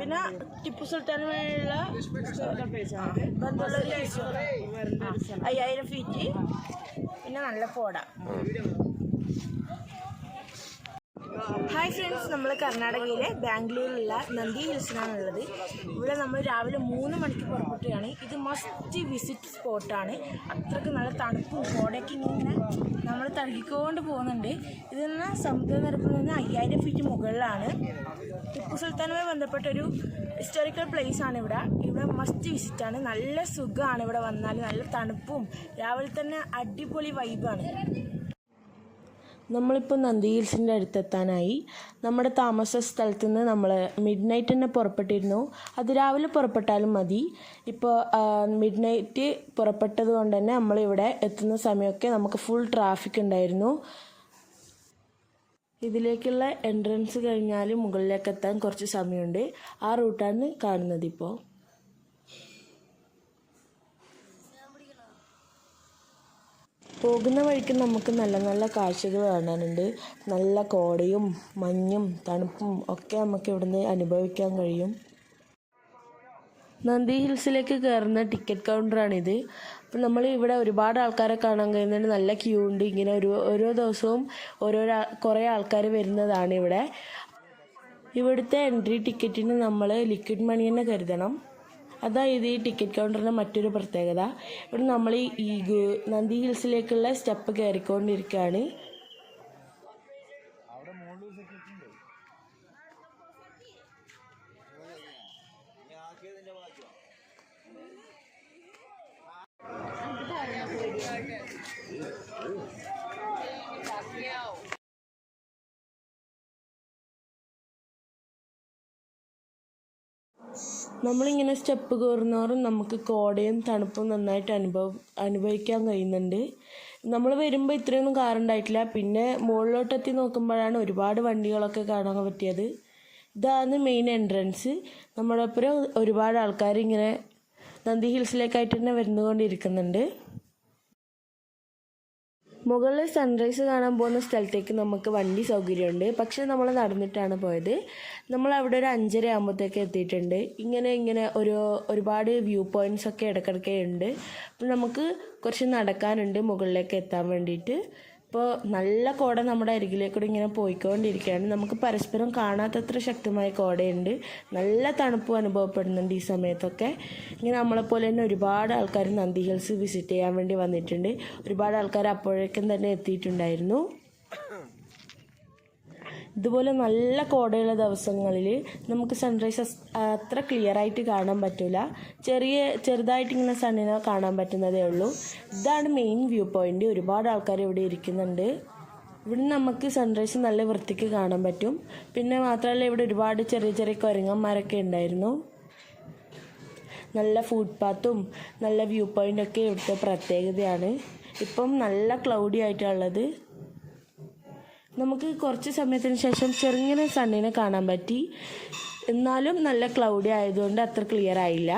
പിന്നെ ടിപ്പു സുൽത്താൻ വഴിയുള്ള ബന്ധമുള്ള അയ്യായിരം ഫീറ്റ് പിന്നെ നല്ല കോട ഹായ് ഫ്രണ്ട്സ് നമ്മൾ കർണാടകയിലെ ബാംഗ്ലൂരിലുള്ള നന്ദി ഹിൽസിലാണ് ഉള്ളത് ഇവിടെ നമ്മൾ രാവിലെ മൂന്ന് മണിക്ക് പുറപ്പെട്ടുകയാണ്. ഇത് മസ്റ്റ് വിസിറ്റ് സ്പോട്ടാണ് അത്രയ്ക്ക് നല്ല തണുപ്പും കോടയൊക്കെ ഇങ്ങനെ നമ്മൾ തഴുകിക്കൊണ്ട് പോകുന്നുണ്ട്. ഇതിൽ നിന്ന് സമുദ്രനിരപ്പിൽ നിന്ന് അയ്യായിരം ഫീറ്റ് മുകളിലാണ്. ടിപ്പു സുൽത്താനുമായി ബന്ധപ്പെട്ടൊരു ഹിസ്റ്റോറിക്കൽ പ്ലേസ് ആണ് ഇവിടെ. ഇവിടെ മസ്റ്റ് വിസിറ്റ് ആണ്. നല്ല സുഖമാണ് ഇവിടെ വന്നാൽ നല്ല തണുപ്പും രാവിലെ തന്നെ അടിപൊളി വൈബാണ് നമ്മളിപ്പോൾ നന്ദി ഹിൽസിന്റെ അടുത്തെത്താനായി നമ്മുടെ താമസ സ്ഥലത്ത് നിന്ന് നമ്മൾ മിഡ് നൈറ്റ് തന്നെ പുറപ്പെട്ടിരുന്നു. അത് രാവിലെ പുറപ്പെട്ടാലും മതി. ഇപ്പോൾ മിഡ് നൈറ്റ് പുറപ്പെട്ടത് കൊണ്ട് തന്നെ നമ്മളിവിടെ എത്തുന്ന സമയമൊക്കെ നമുക്ക് ഫുൾ ട്രാഫിക് ഉണ്ടായിരുന്നു. ഇതിലേക്കുള്ള എൻട്രൻസ് കഴിഞ്ഞാൽ മുകളിലേക്ക് എത്താൻ കുറച്ച് സമയമുണ്ട്. ആ റൂട്ടാണ് കാണുന്നത് ഇപ്പോൾ പോകുന്ന വഴിക്ക് നമുക്ക് നല്ല നല്ല കാഴ്ചകൾ കാണാനുണ്ട്. നല്ല കോടയും മഞ്ഞും തണുപ്പും ഒക്കെ നമുക്ക് ഇവിടുന്ന് അനുഭവിക്കാൻ കഴിയും. നന്ദി ഹിൽസിലേക്ക് കയറുന്ന ടിക്കറ്റ് കൗണ്ടറാണിത്. അപ്പം നമ്മൾ ഇവിടെ ഒരുപാട് ആൾക്കാരെ കാണാൻ കഴിയുന്നുണ്ട്. നല്ല ക്യൂ ഉണ്ട്. ഇങ്ങനെ ഒരു ഓരോ ദിവസവും ഓരോ കുറേ ആൾക്കാർ വരുന്നതാണ് ഇവിടെ. ഇവിടുത്തെ എൻട്രി ടിക്കറ്റിന് നമ്മൾ ലിക്വിഡ് മണി തന്നെ കരുതണം. അതായത് ഈ ടിക്കറ്റ് കൗണ്ടറിന്റെ മറ്റൊരു പ്രത്യേകത. ഇവിടെ നമ്മൾ ഈ നന്ദി ഹിൽസിലേക്കുള്ള സ്റ്റെപ്പ് കയറിക്കൊണ്ടിരിക്കുകയാണ് നമ്മളിങ്ങനെ സ്റ്റെപ്പ് കയറുന്നോറും നമുക്ക് കോടയും തണുപ്പും നന്നായിട്ട് അനുഭവ അനുഭവിക്കാൻ കഴിയുന്നുണ്ട്. നമ്മൾ വരുമ്പോൾ ഇത്രയൊന്നും കാറുണ്ടായിട്ടില്ല പിന്നെ മുകളിലോട്ടെത്തി നോക്കുമ്പോഴാണ് ഒരുപാട് വണ്ടികളൊക്കെ കാണാൻ പറ്റിയത്. ഇതാണ് മെയിൻ എൻട്രൻസ് നമ്മുടെ ഒപ്പം ഒരുപാട് ആൾക്കാർ ഇങ്ങനെ നന്ദി ഹിൽസിലേക്കായിട്ട് തന്നെ വരുന്നുകൊണ്ടിരിക്കുന്നുണ്ട്. മുകളിൽ സൺറൈസ് കാണാൻ പോകുന്ന സ്ഥലത്തേക്ക് നമുക്ക് വണ്ടി സൗകര്യമുണ്ട്. പക്ഷേ നമ്മൾ നടന്നിട്ടാണ് പോയത്. നമ്മൾ അവിടെ ഒരു അഞ്ചര ആകുമ്പോഴത്തേക്ക് എത്തിയിട്ടുണ്ട്. ഇങ്ങനെ ഇങ്ങനെ ഒരു ഒരുപാട് വ്യൂ പോയിന്റ്സ് ഒക്കെ ഇടയ്ക്കിടയ്ക്ക് ഉണ്ട്. അപ്പോൾ നമുക്ക് കുറച്ച് നടക്കാനുണ്ട് മുകളിലേക്ക് എത്താൻ വേണ്ടിയിട്ട്. ഇപ്പോൾ നല്ല കോട നമ്മുടെ അരികിലേക്കൂടെ ഇങ്ങനെ പോയിക്കൊണ്ടിരിക്കുകയാണ്. നമുക്ക് പരസ്പരം കാണാത്തത്ര ശക്തമായ കോടയുണ്ട്. നല്ല തണുപ്പും അനുഭവപ്പെടുന്നുണ്ട് ഈ സമയത്തൊക്കെ. ഇങ്ങനെ നമ്മളെപ്പോലെ തന്നെ ഒരുപാട് ആൾക്കാർ നന്ദി ഹിൽസ് വിസിറ്റ് ചെയ്യാൻ വേണ്ടി വന്നിട്ടുണ്ട്. ഒരുപാട് ആൾക്കാർ അപ്പോഴേക്കും തന്നെ എത്തിയിട്ടുണ്ടായിരുന്നു. ഇതുപോലെ നല്ല കോടയുള്ള ദിവസങ്ങളിൽ നമുക്ക് സൺറൈസ് അത്ര ക്ലിയർ ആയിട്ട് കാണാൻ പറ്റില്ല ചെറിയ ചെറുതായിട്ട് ഇങ്ങനെ സണ്ണിനെ കാണാൻ പറ്റുന്നതേ ഉള്ളൂ. ഇതാണ് മെയിൻ വ്യൂ പോയിന്റ് ഒരുപാട് ആൾക്കാർ ഇവിടെ ഇരിക്കുന്നുണ്ട്. ഇവിടെ നമുക്ക് സൺറൈസ് നല്ല വൃത്തിക്ക് കാണാൻ പറ്റും. പിന്നെ മാത്രമല്ല ഇവിടെ ഒരുപാട് ചെറിയ ചെറിയ കുരങ്ങന്മാരൊക്കെ ഉണ്ടായിരുന്നു. നല്ല ഫുഡ് പാത്തും നല്ല വ്യൂ പോയിന്റൊക്കെ ഇവിടുത്തെ പ്രത്യേകതയാണ്. ഇപ്പം നല്ല ക്ലൗഡി ആയിട്ടുള്ളത് നമുക്ക് കുറച്ച് സമയത്തിന് ശേഷം ചെറുങ്ങനെ സണ്ണിനെ കാണാൻ പറ്റി. എന്നാലും നല്ല ക്ലൗഡി ആയതുകൊണ്ട് അത്ര ക്ലിയർ ആയില്ല.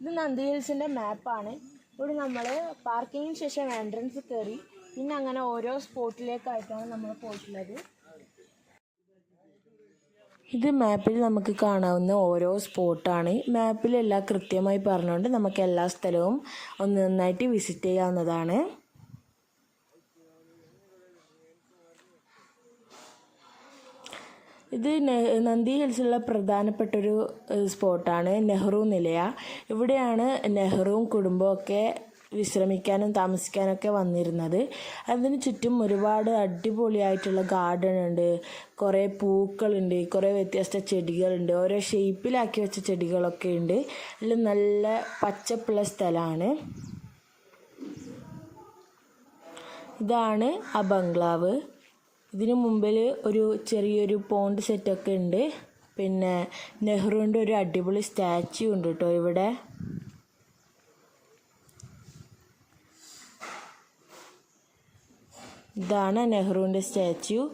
ഇത് നന്ദി ഹിൽസിന്റെ മാപ്പാണ് ഇവിടെ നമ്മൾ പാർക്കിങ്ങിന് ശേഷം എൻട്രൻസ് കയറി പിന്നെ അങ്ങനെ ഓരോ സ്പോട്ടിലേക്കായിട്ടാണ് നമ്മൾ പോയിട്ടുള്ളത്. ഇത് മാപ്പിൽ നമുക്ക് കാണാവുന്ന ഓരോ സ്പോട്ടാണ് മാപ്പിലെല്ലാം കൃത്യമായി പറഞ്ഞുകൊണ്ട് നമുക്ക് എല്ലാ സ്ഥലവും ഒന്ന് നന്നായിട്ട് വിസിറ്റ് ചെയ്യാവുന്നതാണ്. ഇത് നന്ദി ഹിൽസിലുള്ള പ്രധാനപ്പെട്ടൊരു സ്പോട്ടാണ് നെഹ്റു നിലയ. ഇവിടെയാണ് നെഹ്റുവും കുടുംബമൊക്കെ വിശ്രമിക്കാനും താമസിക്കാനൊക്കെ വന്നിരുന്നത്. അതിന് ചുറ്റും ഒരുപാട് അടിപൊളിയായിട്ടുള്ള ഗാർഡൻ ഉണ്ട്. കുറേ പൂക്കളുണ്ട് കുറേ വ്യത്യസ്ത ചെടികളുണ്ട്. ഓരോ ഷേപ്പിലാക്കി വെച്ച ചെടികളൊക്കെ ഉണ്ട്. എല്ലാം നല്ല പച്ചപ്പുള്ള സ്ഥലമാണ്. ഇതാണ് ആ ബംഗ്ലാവ്. ഇതിന് മുമ്പിൽ ഒരു ചെറിയൊരു പോണ്ട് സെറ്റൊക്കെ ഉണ്ട്. പിന്നെ നെഹ്റുവിന്റെ ഒരു അടിപൊളി സ്റ്റാച്യു ഉണ്ട് കേട്ടോ ഇവിടെ. ഇതാണ് നെഹ്റുവിന്റെ സ്റ്റാച്യു.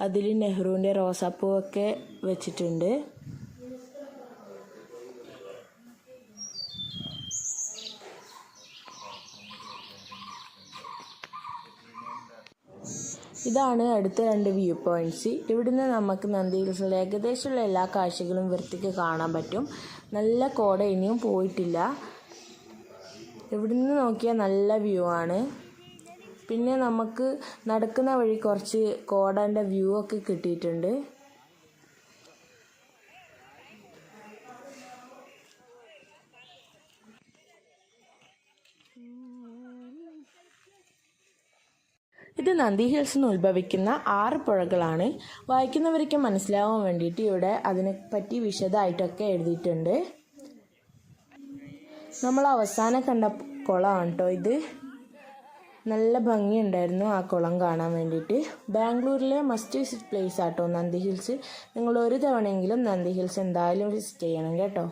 അതിൽ നെഹ്റുവിന്റെ റോസാപ്പൂവൊക്കെ വെച്ചിട്ടുണ്ട്. ഇതാണ് അടുത്ത രണ്ട് വ്യൂ പോയിന്റ്സ് ഇവിടുന്ന് നമുക്ക് നന്ദി ഹിൽസിലെ ഏകദേശമുള്ള എല്ലാ കാഴ്ചകളും വൃത്തിക്ക് കാണാൻ പറ്റും. നല്ല കോട ഇനിയും പോയിട്ടില്ല. ഇവിടുന്ന് നോക്കിയാൽ നല്ല വ്യൂ ആണ്. പിന്നെ നമുക്ക് നടക്കുന്ന വഴി കുറച്ച് കോടന്റെ വ്യൂ ഒക്കെ കിട്ടിയിട്ടുണ്ട്. ഇത് നന്ദി ഹിൽസിൽ നിന്ന് ഉത്ഭവിക്കുന്ന ആറ് പുഴകളാണ്. വായിക്കുന്നവർക്ക് മനസ്സിലാവാൻ വേണ്ടിയിട്ട് ഇവിടെ അതിനെപ്പറ്റി വിശദമായിട്ടൊക്കെ എഴുതിയിട്ടുണ്ട്. നമ്മൾ അവസാനം കണ്ട കുളമാണ് കേട്ടോ ഇത്. നല്ല ഭംഗിയുണ്ടായിരുന്നു ആ കുളം കാണാൻ വേണ്ടിയിട്ട്. ബാംഗ്ലൂരിലെ മസ്റ്റ് വിസിറ്റ് പ്ലേസ് ആട്ടോ നന്ദി ഹിൽസ്. നിങ്ങൾ ഒരു തവണയെങ്കിലും നന്ദി ഹിൽസ് എന്തായാലും വിസിറ്റ് ചെയ്യണം കേട്ടോ.